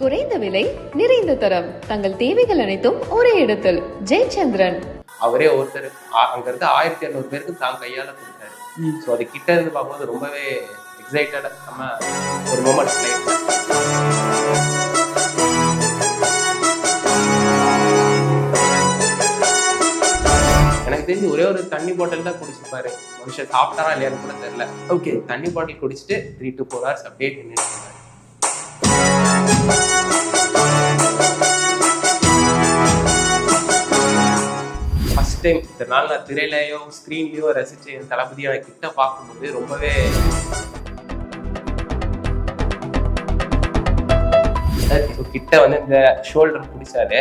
குறைந்த விலை நிறைந்த தரம். தங்கள் தேவைகள் அனைத்தும் ஒரே இடத்தில். ஜெயச்சந்திரன். அவரே ஒருத்தர் அங்க இருந்து ஆயிரத்தி இரநூறு பேருக்கு தான் கையால கொடுத்தாரு. ஸோ அது கிட்ட இருந்து பார்க்கும்போது ரொம்பவே எக்ஸைட்டட் நம்ம ஒரு மூமெண்ட் எனக்கு தெரிஞ்சு ஒரே ஒரு தண்ணி பாட்டில் தான் குடிச்சிருப்பாரு மனுஷன் சாப்பிட்டாரா இல்லையான்னு கூட தெரியல. ஓகே தண்ணி பாட்டில் குடிச்சிட்டு த்ரீ டு ஃபோர் ஹவர்ஸ் அப்படியே நின்றுட்டு ஃபர்ஸ்ட் டைம் இந்த நாள் நான் திரையிலையோ ஸ்க்ரீன்லையோ ரசிச்சு என் தளபதியை கிட்ட பார்க்கும்போது ரொம்பவே கிட்ட வந்து இந்த ஷோல்டர் பிடிச்சாரு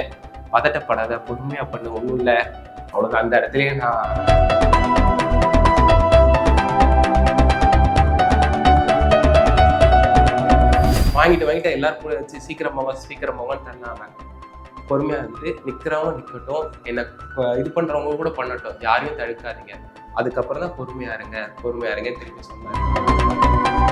பதட்டப்படாத பொறுமையா பண்ணு ஒன்றும் இல்லை. அவ்வளோதான் அந்த இடத்துலயே நான் வாங்கிட்டு வாங்கிட்டு எல்லாரும் கூட வச்சு சீக்கிரம் போங்க சீக்கிரம் போங்கன்னு தந்தாங்க பொறுமையாக இருந்து நிற்கிறவங்க நிற்கட்டும் என்னை இது பண்ணுறவங்க கூட பண்ணட்டும். யாரையும் தடுக்காதீங்க. அதுக்கப்புறம் தான் பொறுமையா இருங்க. பொறுமையாக இருங்க திருப்பி சொன்னாங்க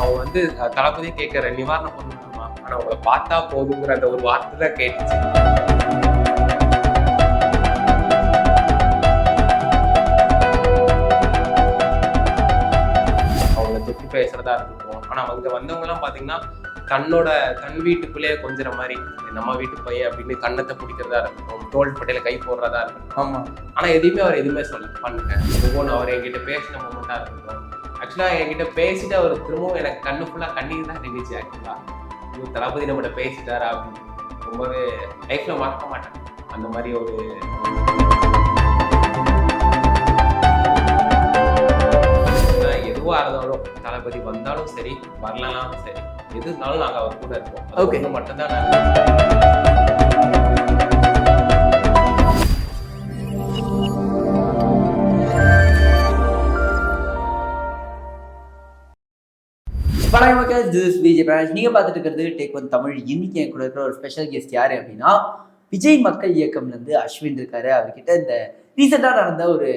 அவங்க வந்து தளபதி தளபதியே கேட்கிற நிவாரணம் பண்ணணுமா? ஆனால் அவங்கள பார்த்தா போதுங்கிற அந்த ஒரு வார்த்தை தான் கேட்டுச்சு. இருக்கட்டும் ஆனா அங்க வந்தவங்க எல்லாம் பாத்தீங்கன்னா தன்னோட தன் வீட்டுக்குள்ளேயே கொஞ்சற மாதிரி நம்ம வீட்டு பையன் அப்படின்னு கண்ணத்தை பிடிக்கிறதா இருக்கட்டும் தோல் பட்டையில கை போடுறதா இருக்கட்டும். ஆமா. ஆனா எதையுமே அவர் எதுவுமே சொல்ல பண்ணுங்க ஒவ்வொன்று அவர் என்கிட்ட பேசின மொமெண்டா இருக்கட்டும். ஆக்சுவலா என்கிட்ட பேசிட்டு அவர் திரும்பவும் எனக்கு கண்ணு ஃபுல்லா கண்ணீர் தான் நின்றுச்சு ஆக்சுவலா ஐயோ தளபதி நம்மகிட்ட பேசிட்டாரா அப்படின்னு. ரொம்பவே லைஃப்ல மறக்க மாட்டேன். அந்த மாதிரி ஒரு சரி வரலனாலும் சரி. எது இருந்தாலும் நாங்க அவர் கூட இருப்போம். ஒண்ணு மட்டும்தான்? வணக்கம் மக்கள். திஸ் விஜய் பிரான்ச் நீங்க பார்த்துட்டு இருக்கிறது டேக் ஒன் தமிழ் இன்னைக்கு என் கூட இருக்கிற ஒரு ஸ்பெஷல் கெஸ்ட் யாரு அப்படின்னா விஜய் மக்கள் இயக்கம்ல இருந்து அஸ்வின் இருக்காரு. அவர்கிட்ட இந்த ரீசெண்டாக நடந்த ஒரு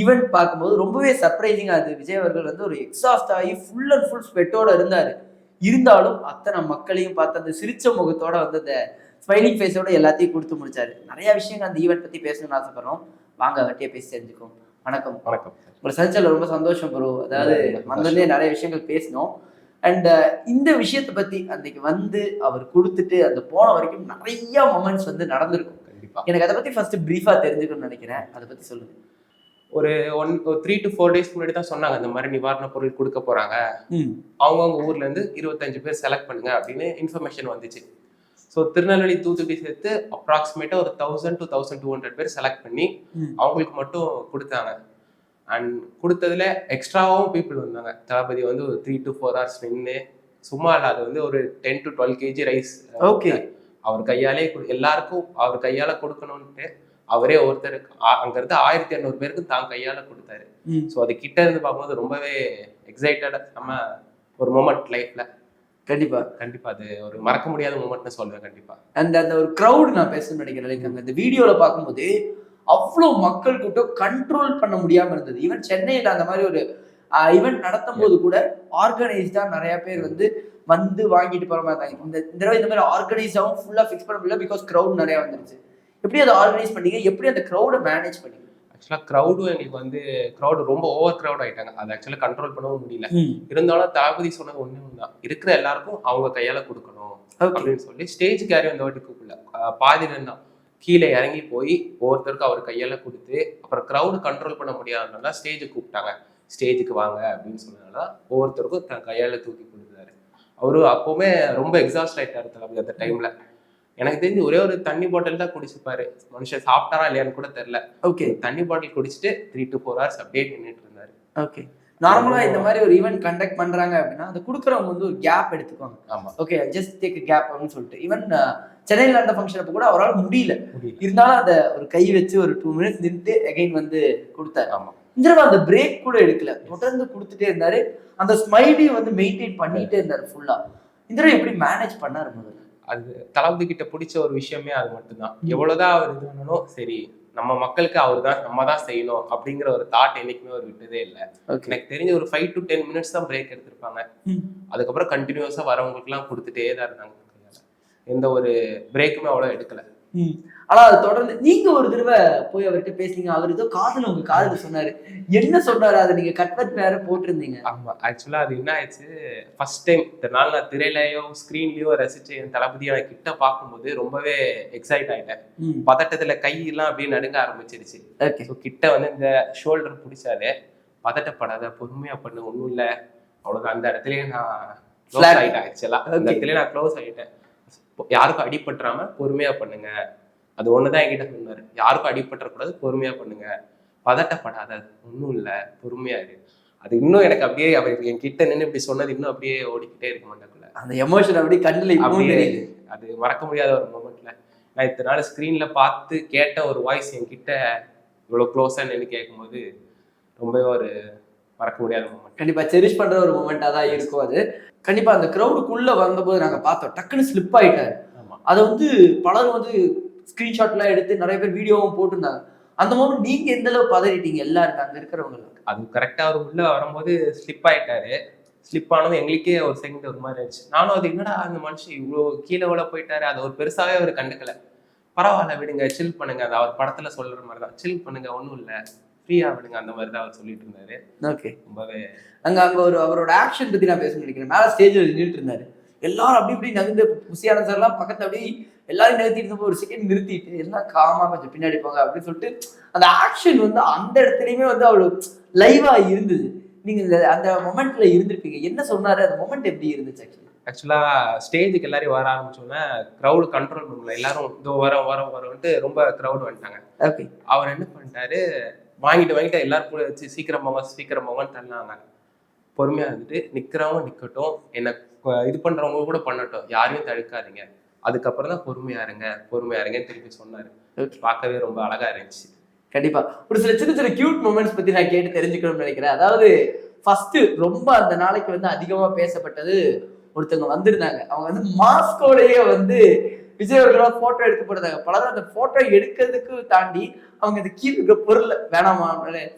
ஈவெண்ட் பார்க்கும்போது ரொம்பவே சர்ப்ரைசிங்காக அது விஜய் அவர்கள் வந்து ஒரு எக்ஸாஸ்ட் ஆகி ஃபுல் அண்ட் ஃபுல் ஸ்வெட்டோட இருந்தார். இருந்தாலும் அத்தனை மக்களையும் பார்த்து அந்த சிரிச்ச முகத்தோட வந்து அந்த ஸ்மைலிங் ஃபேஸோட எல்லாத்தையும் கொடுத்து முடிச்சாரு. நிறைய விஷயங்கள் அந்த ஈவெண்ட் பத்தி பேசணும்னு ஆசைப்படுறோம். வாங்க அவர்கிட்டயே பேசி தெரிஞ்சுக்கோம் வணக்கம். வணக்கம். உங்களை சந்திச்சதுல ரொம்ப சந்தோஷம் ப்ரோ அதாவது வந்தோடனே நிறைய விஷயங்கள் பேசினோம். அண்ட் இந்த விஷயத்தை பத்தி அன்னைக்கு வந்து அவர் கொடுத்துட்டு அந்த போன வரைக்கும் நிறைய மொமெண்ட்ஸ் வந்து நடந்திருக்கும். கண்டிப்பா. எனக்கு அதை பத்தி ஃபர்ஸ்ட் பிரீஃபா தெரிஞ்சுக்கணும்னு நினைக்கிறேன். அதை பத்தி சொல்லுங்க. ஒரு one three to four days முன்னாடி தான் சொன்னாங்க இந்த மாதிரி நிவாரண பொருள் கொடுக்க போறாங்க. அவங்கவுங்க ஊர்ல இருந்து இருபத்தஞ்சு பேர் செலக்ட் பண்ணுங்க அப்படின்னு இன்ஃபர்மேஷன் வந்துச்சு. ஸோ திருநெல்வேலி தூத்துக்குடி சேர்த்து அப்ராக்சிமேட்டா ஒரு thousand to thousand two hundred பேர் செலக்ட் பண்ணி. அவங்களுக்கு மட்டும் கொடுத்தாங்க. அண்ட் கொடுத்ததுல எக்ஸ்ட்ராவும் பீப்புள் வந்தாங்க. தளபதி வந்து ஒரு த்ரீ டு ஃபோர் ஹவர்ஸ் நின்று சும்மா இல்லை அது வந்து ஒரு ten to twelve KG rice okay அவர் கையாலே எல்லாருக்கும் அவர் கையால கொடுக்கணும்ட்டு அவரே ஒருத்தர் ஆ- அங்க இருந்து ஆயிரத்தி இரநூறு பேருக்கு தான் கையால கொடுத்தாரு. ஸோ அது கிட்ட இருந்து பார்க்கும்போது ரொம்பவே எக்ஸைட்டட் நம்ம ஒரு மூமெண்ட் லைஃப்ல கண்டிப்பா. கண்டிப்பா அது ஒரு மறக்க முடியாத மூமெண்ட்னு சொல்லுவேன் கண்டிப்பா. அந்த அந்த ஒரு க்ரௌட் நான் பேசணும்னு நினைக்கிறேன் இந்த வீடியோல பார்க்கும்போது அவ்வளோ மக்கள் கூட்டம் கண்ட்ரோல் பண்ண முடியாம இருந்தது. ஈவன் சென்னையில அந்த மாதிரி ஒரு ஈவெண்ட் நடத்தும் போது கூட ஆர்கனைஸ்டா நிறைய பேர் வந்து வந்து வாங்கிட்டு போற மாதிரி இருந்தாங்க இந்த இந்த தடவை இந்த மாதிரி ஆர்கனைஸாவும் ஃபுல்லா ஃபிக்ஸ் பண்ண முடியல பிகாஸ் க்ரௌட் நிறைய வந்துருச்சு. எப்படி அதை ஆர்கனைஸ் பண்ணீங்க? எப்படி அந்த க்ரௌடை மேனேஜ் பண்ணீங்க? ஆக்சுவலா க்ரௌடும் எங்களுக்கு வந்து க்ரௌடு ரொம்ப ஓவர் க்ரௌட் ஆயிட்டாங்க. அதை ஆக்சுவலா கண்ட்ரோல் பண்ணவும் முடியல. இருந்தாலும் தளபதி சொன்னது ஒன்று தான் இருக்கிற எல்லாருக்கும் அவங்க கையால கொடுக்கணும் அப்படின்னு சொல்லி ஸ்டேஜ் கேரி அந்த வாட்டி கூப்பிடல. பாதியில இருந்தான் கீழே இறங்கி போய் ஒவ்வொருத்தருக்கும் அவர் கையால கொடுத்து அப்புறம் க்ரௌடு கண்ட்ரோல் பண்ண முடியாதனால ஸ்டேஜை கூப்பிட்டாங்க. ஸ்டேஜுக்கு வாங்க அப்படின்னு சொன்னதுனால ஒவ்வொருத்தருக்கும் தன் கையால தூக்கி கொடுத்தாரு. அவரு அப்பவுமே ரொம்ப எக்ஸாஸ்ட் ஆயிட்டாரு தளபதி அந்த டைம்ல எனக்கு தெரிஞ்சு ஒரே ஒரு தண்ணி பாட்டில் தான் குடிச்சிருப்பாரு மனுஷன் சாப்பிட்டாரா இல்லையான்னு கூட தெரியல. ஓகே தண்ணி பாட்டில் குடிச்சிட்டு த்ரீ டு ஃபோர் ஹவர்ஸ் அப்படியே நின்றுட்டு இருந்தாரு. ஓகே நார்மலா இந்த மாதிரி ஒரு ஈவெண்ட் கண்டக்ட் பண்றாங்க அப்படின்னா அது கொடுக்குறவங்க வந்து ஒரு கேப் எடுத்துக்குவாங்க. ஆமா. ஓகே ஜஸ்ட் டேக் கேப் அப்படின்னு சொல்லிட்டு. ஈவன் சென்னையில் நடந்த ஃபங்க்ஷன் அப்போ கூட அவரால் முடியல. முடியல. இருந்தாலும் அந்த ஒரு கை வச்சு ஒரு டூ மினிட்ஸ் நின்று அகைன் வந்து கொடுத்தாரு. ஆமா. இந்த தடவை அந்த பிரேக் கூட எடுக்கல. தொடர்ந்து கொடுத்துட்டே இருந்தாரு. அந்த ஸ்மைலையும் வந்து மெயின்டைன் பண்ணிட்டே இருந்தாரு ஃபுல்லா இந்த தடவை எப்படி மேனேஜ் பண்ணாரு முதல்ல? அது தளபதி கிட்ட பிடிச்ச ஒரு விஷயமே அது மட்டும்தான். எவ்வளவுதான் அவர் இது பண்ணாலும் சரி நம்ம மக்களுக்கு அவர் தான் நம்ம தான் செய்யணும் அப்படிங்கிற ஒரு தாட் என்னைக்குமே அவர் விட்டதே இல்லை. எனக்கு தெரிஞ்ச ஒரு ஃபைவ் டு டென் மினிட்ஸ் தான் பிரேக் எடுத்திருப்பாங்க. அதுக்கப்புறம் கண்டினியூஸாக வரவங்களுக்குலாம் கொடுத்துட்டே தான் இருந்தாங்க. எந்த ஒரு பிரேக்குமே அவ்வளோ எடுக்கல. ஆனா அது தொடர்ந்து நீங்க ஒரு தடவை போய் அவர்கிட்ட பேசுனீங்க அவர் ஏதோ காதுல உங்க காதுல சொன்னாரு. என்ன சொன்னாரு? அதை நீங்க கட்வெட் வேற போட்டிருந்தீங்க. ஆமா ஆக்சுவலா அது என்ன ஆயிடுச்சு? ஃபர்ஸ்ட் டைம் இத்தனை நாள் நான் திரையிலையோ ஸ்க்ரீன்லயோ ரசிச்சு என் தளபதியை நான் கிட்ட பார்க்கும்போது ரொம்பவே எக்ஸைட் ஆயிட்டேன். ம். பதட்டத்துல கையெல்லாம் அப்படியே நடுங்க ஆரம்பிச்சிருச்சு. ஸோ கிட்ட வந்து இந்த ஷோல்டர் பிடிச்சாலே பதட்டப்படாத பொறுமையா பண்ணு ஒன்றும் இல்லை. அவ்வளோதான் அந்த இடத்துலயே நான் க்ளோஸ் ஆக்சுவலா அந்த. இடத்துலயே நான் க்ளோஸ் ஆயிட்டேன். யாருக்கும் அடிபட்டுறாம பொறுமையா பண்ணுங்க. அது ஒண்ணுதான் என்கிட்ட சொன்னாரு. யாருக்கும் அடிபட்டுறக்கூடாது பொறுமையா பண்ணுங்க. பதட்டப்படாத ஒன்றும் இல்லை பொறுமையா இரு. அது இன்னும் எனக்கு அப்படியே அவர் என் கிட்ட நின்று இப்படி சொன்னது இன்னும் அப்படியே ஓடிக்கிட்டே இருக்க மாட்டேங்குள்ள அந்த எமோஷன் அப்படியே கண்ணுல அப்படியே அது மறக்க முடியாத ஒரு மூமெண்ட்ல நான் இத்தனை நாள் ஸ்க்ரீன்ல பார்த்து கேட்ட ஒரு வாய்ஸ் என்கிட்ட இவ்வளோ க்ளோஸாக நின்று கேட்கும்போது ரொம்பவே ஒரு மறக்க முடியாத மூமெண்ட் கண்டிப்பா செரிஷ் பண்ற ஒரு மூமெண்டா தான் இருக்கும் அது. கண்டிப்பா அந்த கிரௌடுக்குள்ள வந்தபோது நாங்க பார்த்தோம் டக்குன்னு ஸ்லிப் ஆயிட்டாரு. ஆமா. அதை வந்து பலரும் வந்து ஸ்கிரீன்ஷாட்லாம் எடுத்து நிறைய பேர் வீடியோவும் போட்டிருந்தாங்க. அந்த மூமெண்ட் நீங்க எந்த அளவு பதறிட்டீங்க? எல்லாருக்கும் அங்க இருக்கிறவங்க அது கரெக்டாக அவர் உள்ள வரும்போது ஸ்லிப் ஆயிட்டாரு. ஸ்லிப் ஆனதும் எங்களுக்கே ஒரு செகண்ட் ஒரு மாதிரி ஆயிடுச்சு. நானும் அது என்னடா அந்த மனுஷன் இவ்வளோ கீழே விழ போயிட்டாரு. அது ஒரு பெருசாவே அவர் கண்டுக்கல. பரவாயில்ல விடுங்க சில் பண்ணுங்க. அது அவர் படத்துல சொல்ற மாதிரி தான் சில் பண்ணுங்க ஒன்றும் இல்லை. ஃப்ரீயா விடுங்க அந்த மாதிரி தான் அவர் சொல்லிட்டு இருந்தாரு. ஓகே ரொம்பவே அங்க அங்க ஒரு அவரோட ஆக்ஷன் பத்தி நான் பேச நினைக்கிறேன். மேல ஸ்டேஜ்ல நின்றுட்டு இருந்தாரு. எல்லாரும் அப்படி இப்படி நகர்ந்து புசியான சார் எல்லாம் பக்கத்துல அப்படியே எல்லாரும் நிறுத்திட்டு ஒரு செகண்ட் நிறுத்திட்டு எல்லாம் காமா கொஞ்சம் பின்னாடி போங்க அப்படின்னு சொல்லிட்டு அந்த ஆக்ஷன் வந்து அந்த இடத்துலயுமே வந்து அவ்வளவு லைவா இருந்தது. நீங்க அந்த மொமெண்ட்ல இருந்திருப்பீங்க. என்ன சொன்னாரு? அந்த மொமெண்ட் எப்படி இருந்துச்சு ஆக்சுவலி ஆக்சுவலா ஸ்டேஜுக்கு எல்லாரும் வர ஆரம்பிச்சோன்னே க்ரௌடு கண்ட்ரோல் பண்ணல எல்லாரும் இதோ வரோம் வரோம் வரோன்ட்டு ரொம்ப க்ரௌட் வந்துட்டாங்க. ஓகே அவர் என்ன பண்ணிட்டாரு? வாங்கிட்டு வாங்கிட்டு எல்லாரும் கூட வச்சு சீக்கிரம் போங்க சீக்கிரம் போங்கன்னு தள்ளினாங்க பொறுமையா இருந்துட்டு நிக்கிறவங்க நிக்கட்டும். என்ன இது பண்றவங்க கூட பண்ணட்டும். யாரையும் தடுக்காதீங்க. அதுக்கப்புறம் தான் பொறுமையா இருங்க பொறுமையா இருங்கன்னு திருப்பி சொன்னாரு. பார்க்கவே ரொம்ப அழகா இருந்துச்சு. கண்டிப்பா. ஒரு சில சின்ன சின்ன கியூட் மூமெண்ட்ஸ் பத்தி நான் கேட்டு தெரிஞ்சுக்கணும்னு நினைக்கிறேன். அதாவது ஃபர்ஸ்ட் ரொம்ப அந்த நாளைக்கு வந்து அதிகமா பேசப்பட்டது ஒருத்தவங்க வந்திருந்தாங்க. அவங்க வந்து மாஸ்கோடையே வந்து விஜய் அவர்களோட போட்டோ எடுக்க போடுறாங்க பலரும் அந்த போட்டோ எடுக்கிறதுக்கு தாண்டி அவங்க இந்த கீழே பொருள் வேணாமா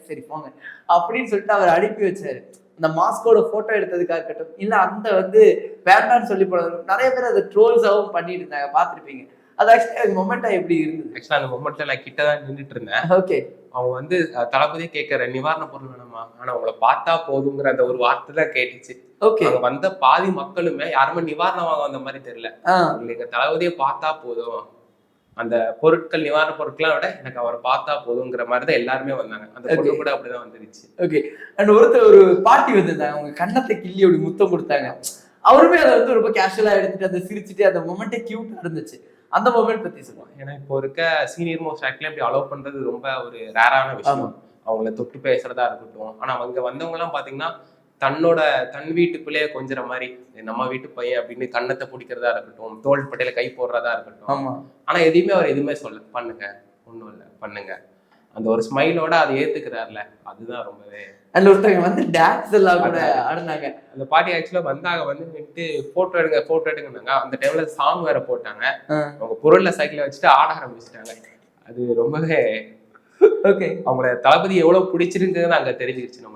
சரி போங்க. அப்படின்னு சொல்லிட்டு அவர் அனுப்பி வச்சாரு. அந்த மாஸ்கோட போட்டோ எடுத்ததுக்காக இருக்கட்டும் இல்ல அந்த வந்து வேண்டாம்னு சொல்லி போனது நிறைய பேர் அதை ட்ரோல்ஸாவும் பண்ணிட்டு இருந்தாங்க பார்த்திருப்பீங்க. அது ஆக்சுவலி மொமெண்டா எப்படி இருந்தது? ஆக்சுவலா அந்த மொமெண்ட்ல நான் கிட்ட தான் நின்றுட்டு இருந்தேன். ஓகே அவங்க வந்து தளபதியே கேட்கற நிவாரண பொருள் வேணாமா? ஆனா அவங்கள பார்த்தா போதுங்கிற அந்த ஒரு வார்த்தை தான் கேட்டுச்சு. ஓகே அங்க வந்த பாதி மக்களுமே யாருமே நிவாரணம் வாங்க வந்த மாதிரி தெரியல. எங்களுக்கு தளபதியை பார்த்தா போதும். அந்த பொருட்கள் நிவாரண பொருட்களை விட எனக்கு அவரை பார்த்தா போதுங்கிற மாதிரி தான் எல்லாருமே வந்தாங்க. அந்த பொண்ணு. கூட அப்படிதான் வந்துருச்சு. ஓகே அண்ட் ஒருத்தர் ஒரு பாட்டி வந்திருந்தாங்க. அவங்க கன்னத்தை கிள்ளி அப்படி முத்தம் கொடுத்தாங்க. அவருமே அதை வந்து ரொம்ப கேஷுவலா எடுத்துட்டு அந்த சிரிச்சுட்டு அந்த மொமெண்டே கியூட்டா இருந்துச்சு. அந்த மொமெண்ட் பத்தி சொல்லுவாங்க ஏன்னா இப்போ இருக்க சீனியர் மோஸ்ட் ஆக்ட்ல இப்படி அலோவ் பண்றது ரொம்ப ஒரு ரேரான விஷயம். அவங்கள தொட்டு பேசுறதா இருக்கட்டும். ஆனா அங்க வந்தவங்க எல்லாம் பாத்தீங்கன்னா தன்னோட தன் வீட்டுக்குள்ளேயே கொஞ்சற மாதிரி நம்ம வீட்டு பையன் அப்படின்னு கன்னத்தை பிடிக்கிறதா இருக்கட்டும் தோள் பட்டையில கை போடுறதா இருக்கட்டும். ஆனா எதையுமே அவர் எதுவுமே சொல்ல பண்ணுங்க. ஒண்ணும் இல்ல பண்ணுங்க. அந்த ஒரு ஸ்மைலோட அதை ஏத்துக்கிறாருல அதுதான் ரொம்பவே அண்ட் ஒருத்தவங்க வந்து டான்ஸ் எல்லாம் கூட ஆடினாங்க. அந்த பாட்டி ஆக்சுவலா வந்தாங்க வந்து நின்று போட்டோ எடுங்க போட்டோ எடுங்கன்னாங்க. அந்த டைம்ல சாங் வேற போட்டாங்க. அவங்க பொருள்ல சைக்கிள வச்சுட்டு ஆட ஆரம்பிச்சிட்டாங்க. அது ரொம்பவே ஓகே அவங்கள தளபதி எவ்வளவு பிடிச்சிருக்குன்னு அங்க தெரிஞ்சிருச்சு நம்மளுக்கு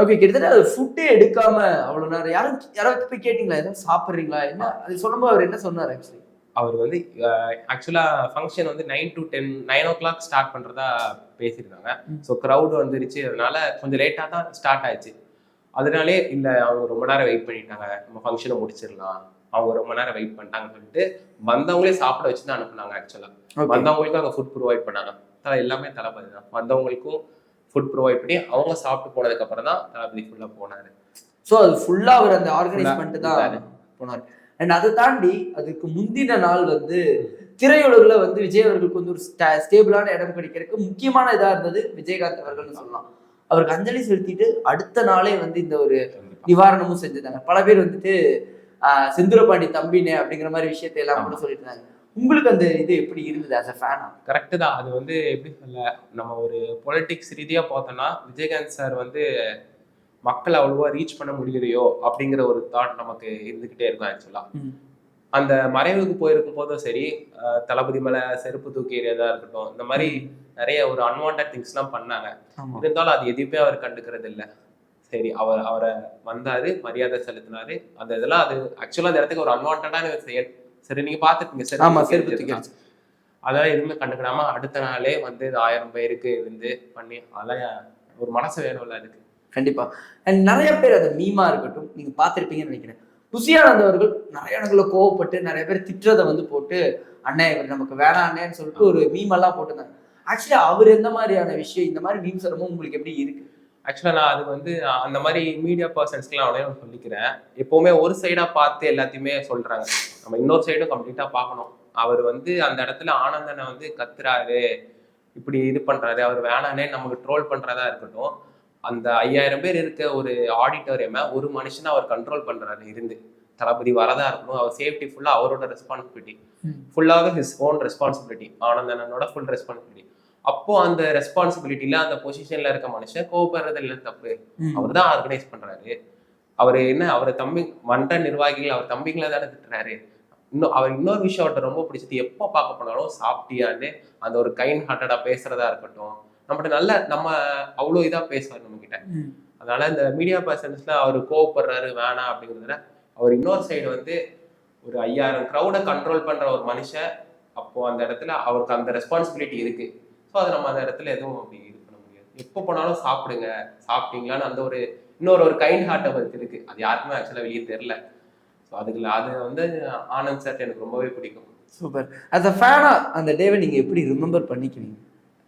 ஓகே கிட்டத்தட்ட அது ஃபுட்டே எடுக்காம அவ்வளவு நேரம். யாரும் யாராவது போய் கேட்டீங்களா? எதாவது சாப்பிடுறீங்களா? என்ன? அது சொல்லும்போது அவர் என்ன சொன்னார் ஆக்சுவலி அவர் வந்து ஆக்சுவலா ஃபங்க்ஷன் வந்து nine to ten nine o'clock start பண்றதா பேசியிருந்தாங்க. ஸோ க்ரௌட் வந்துருச்சு. அதனால கொஞ்சம் லேட்டாக தான் ஸ்டார்ட் ஆயிடுச்சு. அதனாலே இல்ல அவங்க ரொம்ப நேரம் வெயிட் பண்ணிட்டாங்க. நம்ம ஃபங்க்ஷனை முடிச்சிடலாம். அவங்க ரொம்ப நேரம் வெயிட் பண்ணிட்டாங்கன்னு சொல்லிட்டு வந்தவங்களே சாப்பிட வச்சு தான் அனுப்புனாங்க ஆக்சுவலா வந்தவங்களுக்கும் அங்கே ஃபுட் ப்ரொவைட் பண்ணாங்க. எல்லாமே தளபதி தான். வந்தவங்களுக்கும் ஃபுட் ப்ரொவைட் பண்ணி அவங்க சாப்பிட்டு போனதுக்கு அப்புறம் தான் தளபதி ஃபுல்லா போனாரு. ஸோ அது ஃபுல்லா அவர் அந்த ஆர்கனைஸ் பண்ணிட்டு தான். போனார். அண்ட் அதை தாண்டி அதுக்கு முந்தின நாள் வந்து திரையுலகில் வந்து விஜய் அவர்களுக்கு வந்து ஒரு ஸ்டேபிளான இடம் கிடைக்கிறதுக்கு முக்கியமான இதா இருந்தது விஜயகாந்த் அவர்கள்னு சொல்லலாம். அவருக்கு அஞ்சலி செலுத்திட்டு அடுத்த நாளே வந்து இந்த ஒரு நிவாரணமும் செஞ்சிருந்தாங்க. பல பேர் வந்துட்டு செந்துரபாண்டி தம்பினே அப்படிங்கிற மாதிரி விஷயத்தை எல்லாம் கூட சொல்லிட்டு இருந்தாங்க. உங்களுக்கு அந்த இது எப்படி இருந்தது ஆஸ் அ ஃபேனா கரெக்டு தான். அது வந்து எப்படி சொல்ல நம்ம ஒரு பொலிட்டிக்ஸ் ரீதியா பார்த்தோம்னா விஜயகாந்த் சார் வந்து மக்கள் அவ்வளவா ரீச் பண்ண முடியலையோ அப்படிங்கிற ஒரு தாட் நமக்கு இருந்துகிட்டே இருக்கும் ஆக்சுவலா அந்த மறைவுக்கு போயிருக்கும் போதும் சரி தளபதி மேல செருப்பு தூக்கி எறியதா இருக்கட்டும் இந்த மாதிரி நிறைய ஒரு அன்வான்ட் திங்ஸ்லாம் பண்ணாங்க. இருந்தாலும் அது எதுவுமே அவர் கண்டுக்கிறது இல்ல. சரி அவர் அவரை வந்தாரு மரியாதை செலுத்தினாரு. அந்த இதெல்லாம் அது ஆக்சுவலா அந்த இடத்துக்கு ஒரு அன்வான்டான செயல். சரி நீங்க பாத்துருப்பீங்க சரி ஆமா செருப்பு தூக்கி அடிச்சு. அதெல்லாம் எதுவுமே கண்டுக்கிடாம அடுத்த நாளே வந்து இது ஆயிரம் பேருக்கு இருந்து பண்ணி அதெல்லாம் ஒரு மனசு வேணும்ல அதுக்கு. கண்டிப்பா. அண்ட் நிறைய பேர் அது மீமா இருக்கட்டும் நீங்க பார்த்திருப்பீங்கன்னு நினைக்கிறேன். புசியானந்த் அவர்கள் நிறைய இடங்களில் கோவப்பட்டு நிறைய பேர் திட்டுறதை வந்து போட்டு அண்ணே இவர் நமக்கு வேணாம் அண்ணேன்னு சொல்லிட்டு ஒரு மீமெல்லாம் போட்டிருந்தாங்க. ஆக்சுவலி அவர் எந்த மாதிரியான விஷயம் இந்த மாதிரி மீம்ஸ் வரும்போது உங்களுக்கு எப்படி இருக்கு? ஆக்சுவலா நான் அது வந்து அந்த மாதிரி மீடியா பர்சன்ஸ்க்குலாம் அவனே நான் சொல்லிக்கிறேன். எப்பவுமே ஒரு சைடா பார்த்து எல்லாத்தையுமே சொல்றாங்க. நம்ம இன்னொரு சைடும் கம்ப்ளீட்டா பார்க்கணும். அவர் வந்து அந்த இடத்துல ஆனந்தனை வந்து கத்துறாரு. இப்படி இது பண்றாரு. அவர் வேணானே நமக்கு ட்ரோல் பண்றதா இருக்கட்டும். அந்த ஐயாயிரம் பேர் இருக்க ஒரு ஆடிட்டோரியமை ஒரு மனுஷனை அவர் கண்ட்ரோல் பண்றாரு இருந்து. தளபதி வரதா இருக்கணும். அவர் சேஃப்டி ஃபுல்லா அவரோட ரெஸ்பான்சிபிலிட்டி. ஃபுல்லாக ஹிஸ் ஓன் ரெஸ்பான்சிபிலிட்டி ஆனந்தனோட ஃபுல் ரெஸ்பான்சிபிலிட்டி அப்போ அந்த ரெஸ்பான்சிபிலிட்டியில அந்த பொசிஷன்ல இருக்க மனுஷன் கோவப்படுறது இல்லை தப்பு. அவர் தான் ஆர்கனைஸ் பண்றாரு. அவர் என்ன அவர் தம்பி மன்ற நிர்வாகிகள் அவர் தம்பிங்களை தானே திட்டுறாரு. இன்னும் அவர் இன்னொரு விஷயம் அவர்கிட்ட ரொம்ப பிடிச்சது எப்போ பார்க்க போனாலும் சாப்பிட்டியான்னு அந்த ஒரு கைண்ட் ஹார்ட்டடா பேசுறதா இருக்கட்டும். நம்மகிட்ட நல்ல நம்ம அவ்வளோ இதா பேசுவார் நம்ம கிட்ட அதனால இந்த மீடியா பர்சன்ஸ்ல அவர் கோவப்படுறாரு வேணாம் அப்படிங்கிறதுல அவர் இன்னொரு சைடு வந்து ஒரு ஐயாயிரம் க்ரௌடை கண்ட்ரோல் பண்ற ஒரு மனுஷன் அப்போ அந்த இடத்துல அவருக்கு அந்த ரெஸ்பான்சிபிலிட்டி இருக்கு. ஸோ அதை நம்ம அந்த இடத்துல எதுவும் அப்படி இது பண்ண முடியாது. எப்போ போனாலும் சாப்பிடுங்க. சாப்பிட்டீங்களான்னு அந்த ஒரு இன்னொரு ஒரு கைண்ட் ஹார்ட் அவருக்கு இருக்கு. அது யாருக்குமே ஆக்சுவலாக வெளியே தெரில ஸோ அதுக்குள்ள அது வந்து ஆனந்த் சார் எனக்கு ரொம்பவே பிடிக்கும். சூப்பர். As a ஃபேனா அந்த டேவை நீங்க எப்படி ரிமெம்பர் பண்ணிக்குவீங்க?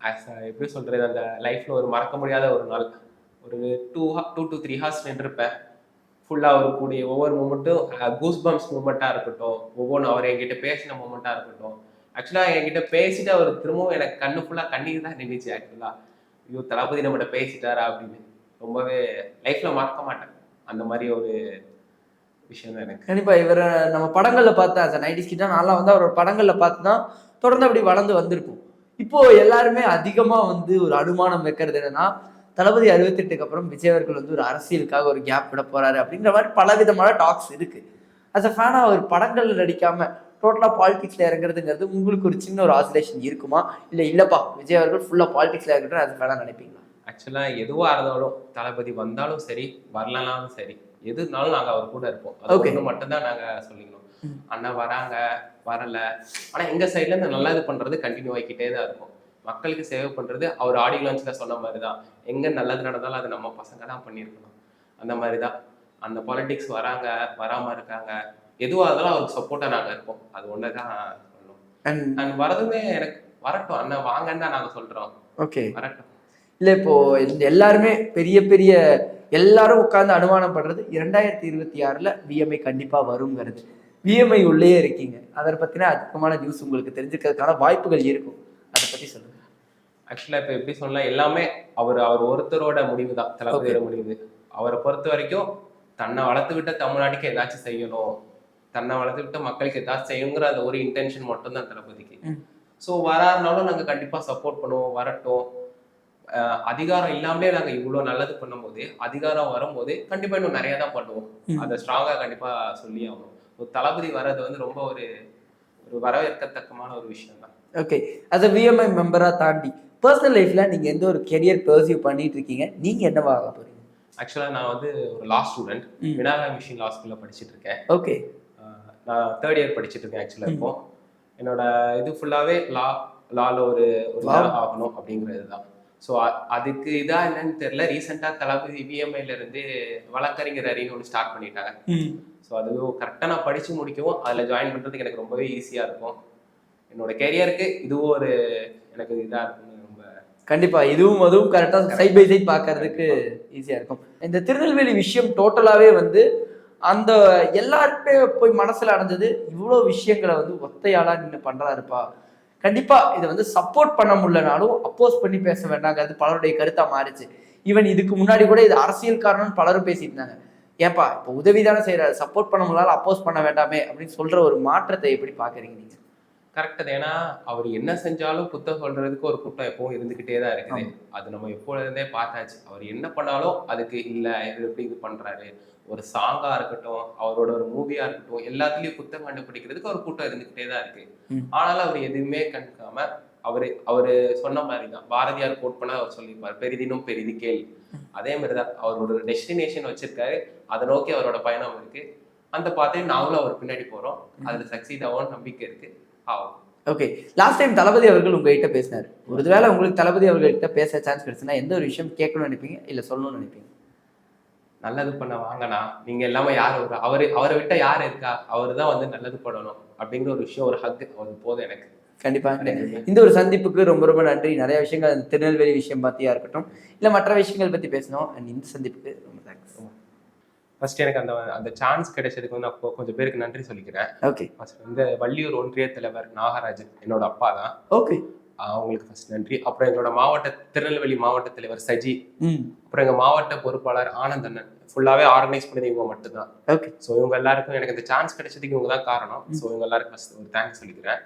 ஆஸ் எப்படி சொல்றது? அந்த லைஃப்ல ஒரு மறக்க முடியாத ஒரு நாள். ஒரு two two to three hours நின்றுருப்பேன் ஃபுல்லாக அவர் கூடிய ஒவ்வொரு மூமெண்ட்டும் கூஸ் பம்ப்ஸ் மூமெண்ட்டாக இருக்கட்டும். ஒவ்வொன்றும் அவர் என்கிட்ட பேசின மூமெண்ட்டாக இருக்கட்டும். ஆக்சுவலாக என்கிட்ட பேசிட்டு அவர் திரும்பவும் எனக்கு கண்ணு ஃபுல்லாக கண்ணீர் தான் நின்றுச்சு ஆக்சுவலாக ஐயோ தளபதி நம்மகிட்ட பேசிட்டாரா அப்படின்னு. ரொம்பவே லைஃப்பில் மறக்க மாட்டேன். அந்த மாதிரி ஒரு விஷயம் தான் எனக்கு. கண்டிப்பாக இவரை நம்ம படங்களில் பார்த்தா அந்த நைன்டி கிட்ட நான்லாம் வந்து அவரோட படங்களில் பார்த்து தான் தொடர்ந்து அப்படி வளர்ந்து வந்திருக்கும் இப்போ எல்லாருமே அதிகமாக வந்து ஒரு அனுமானம் வைக்கிறது என்னன்னா தளபதி அறுபத்தெட்டுக்கு அப்புறம் விஜய் அவர்கள் வந்து ஒரு அரசியலுக்காக ஒரு கேப் விட போறாரு அப்படிங்கிற மாதிரி பலவிதமான டாக்ஸ் இருக்கு. அஸ் அ ஃபேனாக அவர் படங்கள் நடிக்காம டோட்டலா பாலிடிக்ஸ்ல இறங்குறதுங்கிறது உங்களுக்கு ஒரு சின்ன ஒரு ஆசிலேஷன் இருக்குமா? இல்ல இல்லப்பா விஜய் அவர்கள் ஃபுல்லா பாலிடிக்ஸ்ல as a ஃபேனா நினைப்பீங்களா? ஆக்சுவலாக எதுவாக இருந்தாலும் தளபதி வந்தாலும் சரி வரலனாலும் சரி எது இருந்தாலும் நாங்கள் அவர் கூட இருப்போம். அது மட்டும்தான் நாங்கள் சொல்லிக்கணும். அண்ணா வராங்க வரல. ஆனால் எங்கள் சைட்ல இருந்து நல்லது பண்ணுறது கண்டினியூ ஆகிக்கிட்டே தான் இருக்கும். மக்களுக்கு சேவை பண்ணுறது அவர் ஆடியோ லான்ச்சில் சொன்ன மாதிரி தான் எங்கே நல்லது நடந்தாலும் அது நம்ம பசங்க தான் பண்ணியிருக்கணும். அந்த மாதிரி தான் அந்த பாலிடிக்ஸ் வராங்க வராமல் இருக்காங்க. எதுவாக இருந்தாலும் அவருக்கு சப்போர்ட்டாக நாங்கள் இருப்போம். அது ஒன்று தான் சொல்லணும் அண்ட் வரதுமே எனக்கு வரட்டும். அண்ணன் வாங்கன்னு தான் நாங்கள் சொல்கிறோம் ஓகே வரட்டும். இல்ல இப்போ எல்லாருமே பெரிய பெரிய எல்லாரும் உட்கார்ந்து அனுமானம் பண்றது இரண்டாயிரத்தி இருபத்தி ஆறுல விஎம்ஐ கண்டிப்பா வருங்கிறது. விஎம்ஐ உள்ளே இருக்கீங்க. அதை பத்தின அதிகமான நியூஸ் உங்களுக்கு தெரிஞ்சுக்கிறதுக்கான வாய்ப்புகள் இருக்கும். அதை பத்தி சொல்லுங்க. ஆக்சுவலா இப்ப எப்படி சொல்லலாம் எல்லாமே அவர் அவர் ஒருத்தரோட முடிவு தான் தளபதியோட முடிவு. அவரை பொறுத்த வரைக்கும் தன்னை வளர்த்து விட்ட தமிழ்நாட்டுக்கு ஏதாச்சும் செய்யணும். தன்னை வளர்த்து விட்ட மக்களுக்கு ஏதாச்சும் செய்யணுங்கிற அந்த ஒரு இன்டென்ஷன் மட்டும் தான் தளபதிக்கு. ஸோ வராருனாலும் நாங்க கண்டிப்பா சப்போர்ட் பண்ணுவோம் வரட்டும். அதிகாரம் இல்லாமலே நாங்க இவ்வளவு நல்லது பண்ணும்போது அதிகாரம் வரும்போது கண்டிப்பா இன்னும் நிறைய தான் பண்ணுவோம். அதை ஸ்ட்ராங்கா கண்டிப்பா சொல்லி ஆகணும். ஒரு தளபதி வர்றது வந்து ரொம்ப ஒரு ஒரு வரவேற்கத்தக்கமான ஒரு விஷயம் தான். ஓகே a விஎம்ஐ மெம்பரா தாண்டி பர்சனல் லைஃப்ல நீங்க எந்த ஒரு கெரியர் பர்சியூ பண்ணிட்டு இருக்கீங்க? நீங்க என்னவா ஆக போறீங்க? ஆக்சுவலா நான் வந்து ஒரு law student. Vinayaka mission law ஸ்கூல்ல படிச்சுட்டு இருக்கேன். ஓகே நான் தேர்ட் இயர் படிச்சுட்டு இருக்கேன் ஆக்சுவலா இப்போ. என்னோட இது ஃபுல்லாவே லா லால ஒரு ஒரு ஆகணும் அப்படிங்கிறது தான் ஸோ அதுக்கு இதா என்னன்னு தெரியல. ரீசெண்டாக தளபதி விஎம்ஐல இருந்து வழக்கறிஞர் அறின்னு ஒன்று ஸ்டார்ட் பண்ணிட்டாங்க. ஸோ அது கரெக்டாக நான் படிச்சு முடிக்கவும் அதில் ஜாயின் பண்ணுறதுக்கு எனக்கு ரொம்பவே ஈஸியாக இருக்கும். என்னோட கெரியருக்கு இதுவும் ஒரு எனக்கு இதாக இருக்கும்னு ரொம்ப கண்டிப்பா இதுவும் அதுவும் கரெக்டா சைட் பை சைட் பார்க்கிறதுக்கு ஈஸியா இருக்கும். இந்த திருநெல்வேலி விஷயம் டோட்டலாவே வந்து அந்த எல்லாருக்குமே போய் மனசுல அடைஞ்சது இவ்வளோ விஷயங்களை வந்து ஒத்தையாளா நின்று பண்றாருப்பா. கண்டிப்பா இதை வந்து சப்போர்ட் பண்ண முடியலனாலும் அப்போஸ் பண்ணி பேச வேண்டாங்கிறது பலருடைய கருத்தா மாறிச்சு. ஈவன் இதுக்கு முன்னாடி கூட இது அரசியல் காரணம்னு பலரும் பேசிட்டு இருந்தாங்க ஏன்பா இப்போ உதவி தானே செய்யறாரு சப்போர்ட் பண்ண முடியல அப்போஸ் பண்ண வேண்டாமே அப்படின்னு சொல்ற ஒரு மாற்றத்தை எப்படி பாக்குறீங்க நீங்க? கரெக்ட் அது ஏன்னா அவர் என்ன செஞ்சாலும் குத்தம் சொல்றதுக்கு ஒரு கூட்டம் எப்பவும் இருந்துகிட்டே தான் இருக்குது. அது நம்ம எப்பொழுதுமே பார்த்தாச்சு. அவர் என்ன பண்ணாலும் அதுக்கு இல்ல எப்படி இது பண்றாரு. ஒரு சாங்கா இருக்கட்டும் அவரோட ஒரு மூவியா இருக்கட்டும் எல்லாத்துலயும் குத்தம் கண்டுபிடிக்கிறதுக்கு ஒரு கூட்டம் இருந்துகிட்டே தான் இருக்கு. ஆனாலும் அவர் எதுவுமே கண்டுக்காம அவரு அவரு சொன்ன மாதிரி தான் பாரதியார் கோட் பண்ண அவர் சொல்லியிருப்பார் பெரிதினும் பெரிது கேள். அதே மாதிரி தான் அவரோட டெஸ்டினேஷன் வச்சிருக்காரு. அதை நோக்கி அவரோட பயணம் இருக்கு. அந்த பாதையை நாங்களும் அவர் பின்னாடி போறோம். அதுல சக்சீட் ஆகும் நம்பிக்கை இருக்கு. ஆகும் ஓகே லாஸ்ட் டைம் தளபதி அவர்கள் உங்ககிட்ட பேசினாரு. ஒருவேளை உங்களுக்கு தளபதி அவர்கள்ட்ட பேச சான்ஸ் கிடைச்சுன்னா எந்த ஒரு விஷயம் கேட்கணும்னு நினைப்பீங்க? இல்ல சொல்லணும்னு நினைப்பீங்க? நல்லது பண்ண வாங்கண்ணா நீங்க எல்லாமே யார் ஒரு அவரு அவரை விட்ட யார் இருக்கா? அவர் தான் வந்து நல்லது பண்ணணும் அப்படிங்கிற ஒரு விஷயம் ஒரு ஹக் அது போதும் எனக்கு. கண்டிப்பா. இந்த ஒரு சந்திப்புக்கு ரொம்ப ரொம்ப நன்றி. நிறைய விஷயங்கள் அந்த திருநெல்வேலி விஷயம் பத்தியா இருக்கட்டும் இல்ல மற்ற விஷயங்கள் பத்தி பேசணும். அண்ட் இந்த சந்திப்புக்கு ரொம்ப தேங்க்ஸ் ஃபர்ஸ்ட் எனக்கு அந்த அந்த சான்ஸ் கிடைச்சதுக்கு வந்து அப்போ கொஞ்சம் பேருக்கு நன்றி சொல்லிக்கிறேன். ஓகே ஃபர்ஸ்ட் வந்து வள்ளியூர் ஒன்றிய தலைவர் நாகராஜன் என்னோட அப்பா தான். ஓகே அவங்களுக்கு ஃபர்ஸ்ட் நன்றி. அப்புறம் எங்களோட மாவட்ட திருநெல்வேலி மாவட்ட தலைவர் சஜி அப்புறம் எங்க மாவட்ட பொறுப்பாளர் ஆனந்தண்ணன் ஃபுல்லாவே ஆர்கனைஸ் பண்ணது இவங்க மட்டும்தான். ஓகே ஸோ இவங்க எல்லாருக்கும் எனக்கு இந்த சான்ஸ் கிடைச்சதுக்கு இவங்க தான் காரணம் ஸோ இவங்க எல்லாருக்கும் first ஒரு தேங்க்ஸ் சொல்லிக்கிறேன்.